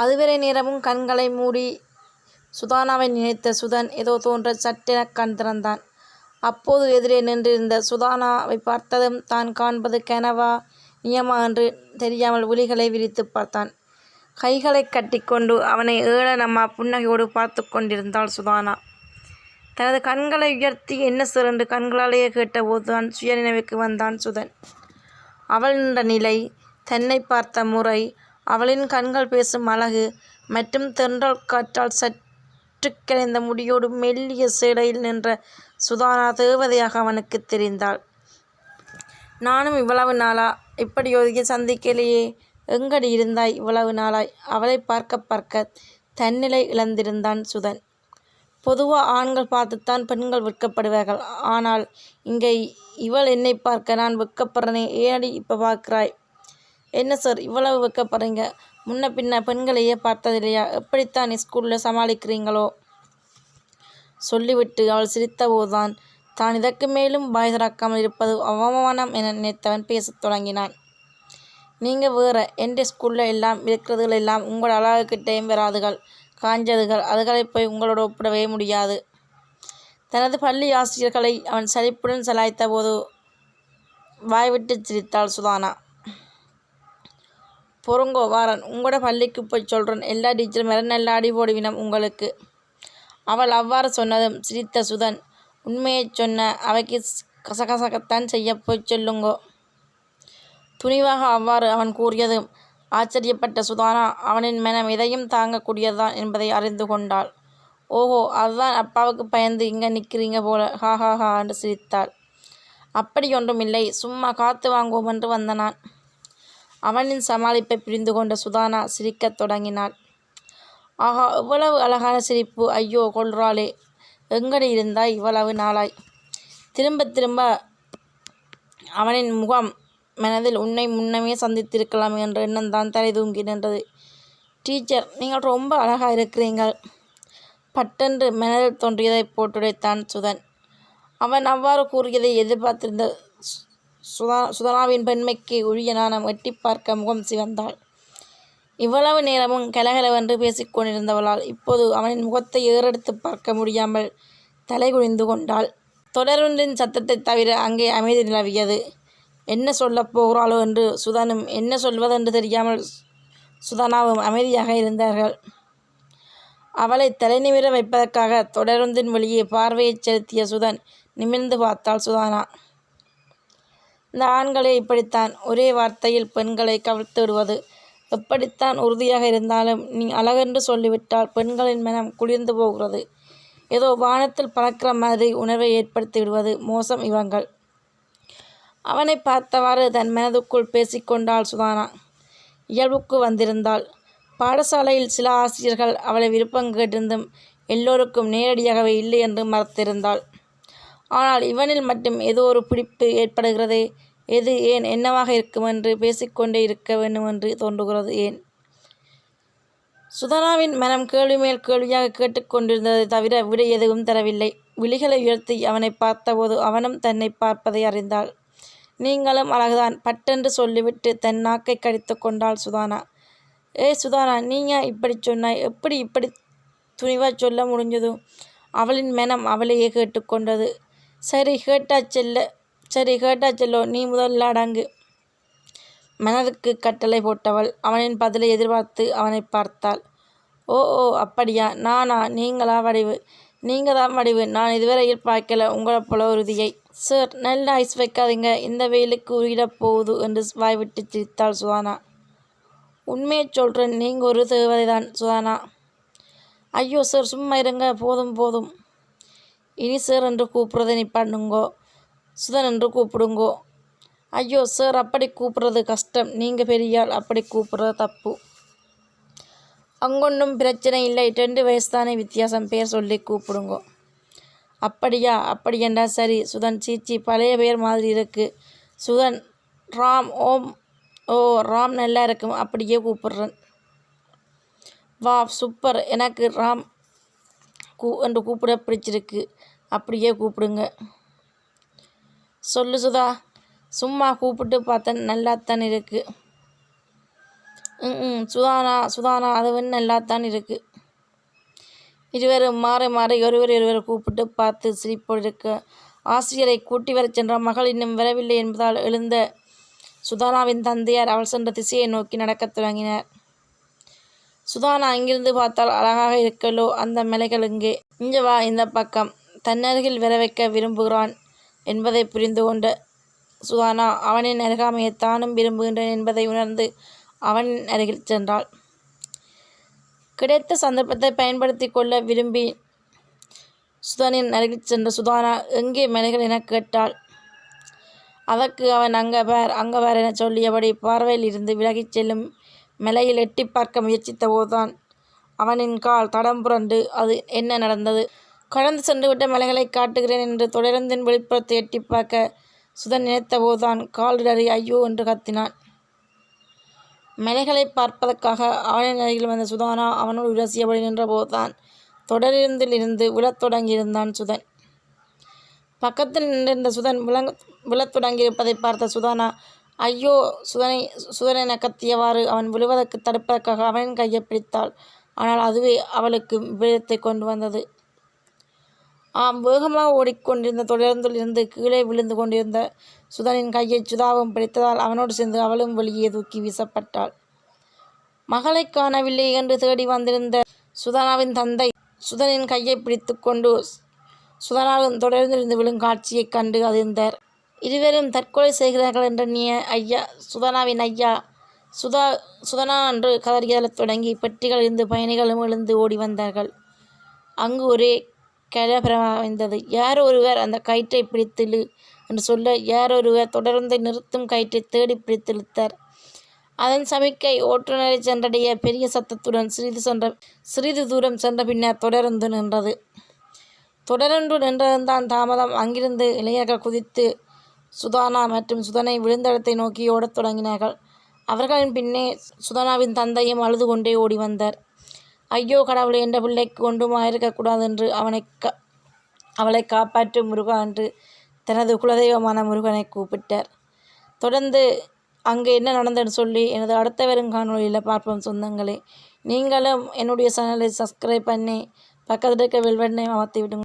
அதுவரை நேரமும் கண்களை மூடி சுதானாவை நினைத்த சுதன் ஏதோ தோன்ற சட்டென கண் திறந்தான். அப்போது எதிரே நின்றிருந்த சுதானாவை பார்த்ததும் தான் காண்பது கனவா நியமா என்று தெரியாமல் விழிகளை விரித்துப் பார்த்தான். கைகளைக் கட்டிக்கொண்டு அவனை ஏளனமா புன்னகையோடு பார்த்து கொண்டிருந்தாள் சுதானா. தனது கண்களை உயர்த்தி என்ன சார் என்று கண்களாலேயே கேட்டபோதுதான் சுயநினைவுக்கு வந்தான் சுதன். அவள் நின்ற நிலை, தன்னை பார்த்த முறை, அவளின் கண்கள் பேசும் அழகு மற்றும் தென்றல் காற்றால் சற்று கலைந்த முடியோடு மெல்லிய சேடையில் நின்ற சுதானா தேவதையாக அவனுக்கு தெரிந்தாள். நானும் இவ்வளவு நாளா இப்படி ஒதுக்கி சந்திக்கலையே. எங்கடி இருந்தாய் இவ்வளவு நாளாய்? அவளை பார்க்க பார்க்க தன்னிலை இழந்திருந்தான் சுதன். பொதுவாக ஆண்கள் பார்த்துத்தான் பெண்கள் வெட்கப்படுவார்கள். ஆனால் இங்கே இவள் என்னை பார்க்க நான் வெட்கப்படுறேனே ஏனடி இப்போ பார்க்கிறாய்? என்ன சார் இவ்வளவு வைக்கப்படுறீங்க முன்ன பின்ன பெண்களையே பார்த்ததில்லையா? எப்படித்தான் ஸ்கூலில் சமாளிக்கிறீங்களோ? சொல்லிவிட்டு அவள் சிரித்தபோதுதான் தான் இதற்கு மேலும் பாய்தராக்காமல் திறக்காமல் இருப்பது அவமானம் என நினைத்தவன் பேசத் தொடங்கினான். நீங்கள் வேற. எந்த ஸ்கூலில் எல்லாம் இருக்கிறதுகள் எல்லாம் உங்கள் அழகுக்கிட்டேயும் வராதுகள். காஞ்சதுகள். அதுகளை போய் உங்களோட ஒப்பிடவே முடியாது. தனது பள்ளி ஆசிரியர்களை அவன் சலிப்புடன் சலாய்த்தபோது வாய்விட்டு சிரித்தாள் சுதானா. பொறுங்கோ வாரன். உங்களோட பள்ளிக்கு போய் சொல்கிறேன் எல்லா டீச்சரும் வர நல்ல அடி போடுவினம் உங்களுக்கு. அவள் அவ்வாறு சொன்னதும் சிரித்த சுதன், உண்மையைச் சொன்ன அவைக்கு கசகசகத்தான் செய்ய போய் சொல்லுங்கோ. துணிவாக அவ்வாறு அவன் கூறியதும் ஆச்சரியப்பட்ட சுதானா அவனின் மனம் எதையும் தாங்கக்கூடியதுதான் என்பதை அறிந்து கொண்டாள். ஓஹோ அதுதான் அப்பாவுக்கு பயந்து இங்கே நிற்கிறீங்க போல ஹா ஹா ஹா என்று சிரித்தாள். அப்படி ஒன்றும் இல்லை. சும்மா காத்து வாங்குவோமென்று வந்த நான். அவனின் சமாளிப்பை புரிந்து கொண்ட சுதானா சிரிக்கத் தொடங்கினாள். ஆஹா இவ்வளவு அழகான சிரிப்பு ஐயோ கொள்றாளே எங்கடி இருந்தாய் இவ்வளவு நாளாய்? திரும்பத் திரும்ப அவனின் முகம் மனதில் உன்னை முன்னமே சந்தித்திருக்கலாம் என்ற தலை தூங்கி நின்றது. டீச்சர் நீங்கள் ரொம்ப அழகாக இருக்கிறீங்கள். பட்டென்று மனதில் தோன்றியதைப் போட்டுடைத்தான் சுதன். அவன் அவ்வாறு கூறியதை எதிர்பார்த்திருந்த சுதா சுதனாவின் பெண்மைக்கு உரிய நாணம் பார்க்க முகம் சிவந்தாள். இவ்வளவு நேரமும் கலகலவென்று பேசிக் கொண்டிருந்தவளால் இப்போது அவனின் முகத்தை ஏறெடுத்து பார்க்க முடியாமல் தலைகுனிந்து கொண்டாள். தொடரொன்றின் சத்தத்தைத் தவிர அங்கே அமைதி நிலவியது. என்ன சொல்லப் போகிறாளோ என்று சுதனும் என்ன சொல்வதென்று தெரியாமல் சுதானாவும் அமைதியாக இருந்தார்கள். அவளை தலைநிமிர வைப்பதற்காக தொடருந்தின் வழியே பார்வையைச் செலுத்திய சுதன் நிமிர்ந்து பார்த்தாள் சுதானா. இந்த ஆண்களே இப்படித்தான். ஒரே வார்த்தையில் பெண்களை கவிழ்த்து விடுவது எப்படித்தான் உறுதியாக இருந்தாலும் நீ அழகென்று சொல்லிவிட்டால் பெண்களின் மனம் குளிர்ந்து போகிறது. ஏதோ வானத்தில் பறக்கிற மாதிரி உணர்வை ஏற்படுத்திவிடுவது மோசம் இவங்கள். அவனை பார்த்தவாறு தன் மனதுக்குள் பேசிக்கொண்டாள் சுதானா. இயல்புக்கு வந்திருந்தாள். பாடசாலையில் சில ஆசிரியர்கள் அவளை விருப்பம் கேட்டிருந்தும் எல்லோருக்கும் நேரடியாகவே இல்லை என்று மறுத்திருந்தாள். ஆனால் இவனில் மட்டும் ஏதோ ஒரு பிடிப்பு ஏற்படுகிறதே. எது? ஏன்? என்னவாக இருக்கும் என்று பேசிக்கொண்டே இருக்க வேண்டுமென்று தோன்றுகிறது ஏன்? சுதனாவின் மனம் கேள்வி மேல் கேள்வியாக கேட்டுக்கொண்டிருந்ததை தவிர விடை எதுவும் தரவில்லை. விழிகளை உயர்த்தி அவனை பார்த்தபோது அவனும் தன்னை பார்ப்பதை அறிந்தாள். நீங்களும் அழகுதான் பட்டென்று சொல்லிவிட்டு தன் நாக்கை கடித்து கொண்டாள் சுதானா. ஏய் சுதானா நீயா இப்படி சொன்னாய்? எப்படி இப்படி துணிவாக சொல்ல முடிஞ்சதும் அவளின் மனம் அவளையே கேட்டுக்கொண்டது சரி கேட்டாச்சல்ல சரி கேட்டாச்சல்லோ நீ முதல்ல அடங்கு. மன்னருக்கு கட்டளை போட்டவள் அவனின் பதிலை எதிர்பார்த்து அவனை பார்த்தாள். ஓ ஓ அப்படியா? நானா? நீங்களா வடிவு? நீங்கள் தான் வடிவு. நான் இதுவரையில் பார்க்கல உங்களைப் போல உறுதியை சார் நல்ல ஐஸ் வைக்காதீங்க. இந்த வெயிலுக்கு உருகிடப் போகுது என்று வாய்விட்டு சிரித்தாள் சுதானா. உண்மையை சொல்கிறேன் நீங்கள் ஒரு தேவதைதான் சுதானா. ஐயோ சார் சும்மா இருங்க. போதும் போதும். இனி சார் என்று கூப்பிட்றதை நிப்பாட்டுங்கோ. சுதன் என்று கூப்பிடுங்கோ. ஐயோ சார் அப்படி கூப்பிட்றது கஷ்டம். நீங்கள் பெரியாள் அப்படி கூப்பிட்றது தப்பு. அங்கொன்றும் பிரச்சனை இல்லை. ரெண்டு வயசுதானே வித்தியாசம். பேர் சொல்லி கூப்பிடுங்கோ. அப்படியா? அப்படியென்றா சரி. சுதன் சீச்சி பழைய பெயர் மாதிரி இருக்குது சுதன் ராம் ஓம் ஓ ராம் நல்லா இருக்கும். அப்படியே கூப்பிட்றேன் வா சூப்பர். எனக்கு ராம் கூ என்று கூப்பிட பிடிச்சிருக்கு. அப்படியே கூப்பிடுங்க. சொல்லு சுதா. சும்மா கூப்பிட்டு பார்த்தேன். நல்லாத்தான் இருக்குது ம் ம் சுதானா சுதானா வந்து நல்லாத்தான் இருக்குது இருவரும் மாறி மாறி ஒருவர் ஒருவர் கூப்பிட்டு பார்த்து சிரிப்போடு இருக்க ஆசிரியரை கூட்டி வரச் சென்ற மகள் இன்னும் வரவில்லை என்பதால் எழுந்த சுதானாவின் தந்தையார் அவள் சென்ற திசையை நோக்கி நடக்கத் தொடங்கினார் சுதானா அங்கிருந்து பார்த்தால் அழகாக இருக்கலோ அந்த மலைகள் இங்கே இங்கே வா இந்த பக்கம் தன்னருகில் விரவைக்க விரும்புகிறான் என்பதை புரிந்து கொண்ட சுதானா அவனின் அருகாமையை தானும் விரும்புகின்றேன் என்பதை உணர்ந்து அவனின் அருகில் சென்றாள். கிடைத்த சந்தர்ப்பத்தை பயன்படுத்தி கொள்ள விரும்பி சுதனின் அருகில் சென்ற சுதானா எங்கே மலைகள்? என கேட்டாள். அதற்கு அவன் அங்கே பார் அங்கே பார் என சொல்லியபடி பார்வையில் இருந்து விலகிச் செல்லும் மலையில் எட்டி பார்க்க முயற்சித்த போதுதான் அவனின் கால் தடம் புரண்டு அது என்ன நடந்தது? கடந்து சென்றுவிட்ட மலைகளை காட்டுகிறேன் என்று தொடர்ந்தின் வெளிப்புறத்தை எட்டி பார்க்க சுதன் நினைத்தபோதுதான் போதுதான் ஐயோ என்று கத்தினான். மலைகளை பார்ப்பதற்காக அவனின் அருகில் வந்த சுதானா அவனோடு உரசியபடி நின்றபோதுதான் தொடரிருந்திலிருந்து விழத் தொடங்கியிருந்தான் சுதன். பக்கத்தில் நின்றிருந்த சுதன் விளங்க விழத் தொடங்கியிருப்பதை பார்த்த சுதானா ஐயோ சுதனை சுதனை என கத்தியவாறு அவன் விழுவதற்கு தடுப்பதற்காக அவனின் கையை பிடித்தாள். ஆனால் அதுவே அவளுக்கு விபரீதத்தை கொண்டு வந்தது. ஆம் வேகமாக ஓடிக்கொண்டிருந்த தொடர்ந்திலிருந்து கீழே விழுந்து கொண்டிருந்த சுதனின் கையை சுதாவும் பிடித்ததால் அவனோடு சேர்ந்து அவளும் வெளியே தூக்கி வீசப்பட்டாள். மகளை காணவில்லை என்று தேடி வந்திருந்த சுதனாவின் தந்தை சுதனின் கையை பிடித்து கொண்டு சுதனாவின் தொடர்ந்திருந்து விழும் காட்சியைக் கண்டு அதிர்ந்தார். இருவரும் தற்கொலை செய்கிறார்கள் என்ற நீ ஐயா சுதனாவின் ஐயா சுதா சுதனா என்று கதறியலத் தொடங்கி பெட்டிகள் இருந்து பயணிகளும் எழுந்து ஓடி வந்தார்கள். அங்கு ஒரே கலபரமாய்ந்தது யார் ஒருவர் அந்த கயிற்றை பிடித்திழு என்று சொல்ல யாரொருவர் தொடர்ந்து நிறுத்தும் கயிற்றை தேடி பிடித்திழுத்தார். அதன் சமிக்கை ஓட்டுநரை சென்றடைய பெரிய சத்தத்துடன் சிறிது சென்ற சிறிது தூரம் சென்ற பின்னர் தொடர்ந்து நின்றது. தொடர்ந்து நின்றதுதான் தாமதம். அங்கிருந்து இளைஞர்கள் குதித்து சுதானா மற்றும் சுதனை விழுந்தடத்தை நோக்கி ஓடத் தொடங்கினார்கள். அவர்களின் பின்னே சுதனாவின் தந்தையும் அழுது கொண்டே ஓடி வந்தார் ஐயோ கடவுளே என்ற பிள்ளைக்கு ஒன்றுமா இருக்கக்கூடாது என்று அவனை க அவளை காப்பாற்றும் முருகா என்று தனது குலதெய்வமான முருகனை கூப்பிட்டார். தொடர்ந்து அங்கே என்ன நடந்ததுன்னு சொல்லி எனது அடுத்த வரும் காணொலியில் பார்ப்போம் சொந்தங்களே. நீங்களும் என்னுடைய சேனலை சப்ஸ்கிரைப் பண்ணி பக்கத்தில் இருக்க வெல்வெண்ணை அமர்த்தி விடுங்க.